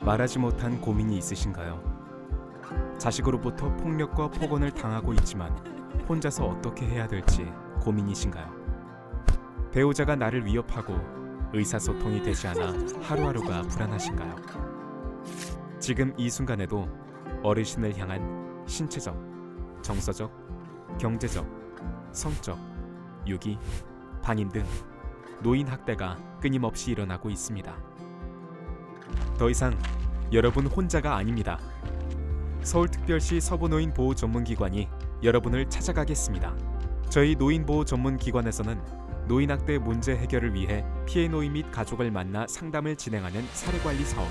말하지 못한 고민이 있으신가요? 자식으로부터 폭력과 폭언을 당하고 있지만 혼자서 어떻게 해야 될지 고민이신가요? 배우자가 나를 위협하고 의사소통이 되지 않아 하루하루가 불안하신가요? 지금 이 순간에도 어르신을 향한 신체적, 정서적, 경제적, 성적, 유기, 반인 등 노인 학대가 끊임없이 일어나고 있습니다. 더 이상 여러분 혼자가 아닙니다. 서울특별시 서부노인 보호 전문기관이 여러분을 찾아가겠습니다. 저희 노인 보호 전문기관에서는 노인 학대 문제 해결을 위해 피해 노인 및 가족을 만나 상담을 진행하는 사례 관리 사업,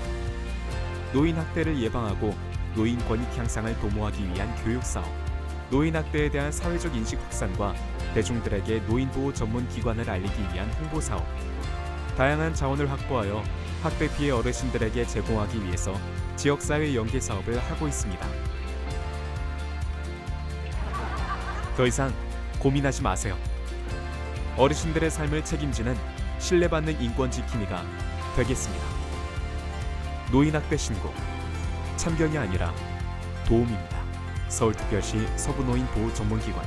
노인 학대를 예방하고 노인 권익 향상을 도모하기 위한 교육 사업, 노인 학대에 대한 사회적 인식 확산과 대중들에게 노인 보호 전문 기관을 알리기 위한 홍보 사업, 다양한 자원을 확보하여 학대 피해 어르신들에게 제공하기 위해서 지역 사회 연계 사업을 하고 있습니다. 더 이상 고민하지 마세요. 어르신들의 삶을 책임지는 신뢰받는 인권 지킴이가 되겠습니다. 노인 학대 신고 참견이 아니라 도움입니다. 서울특별시 서부노인 보호 전문기관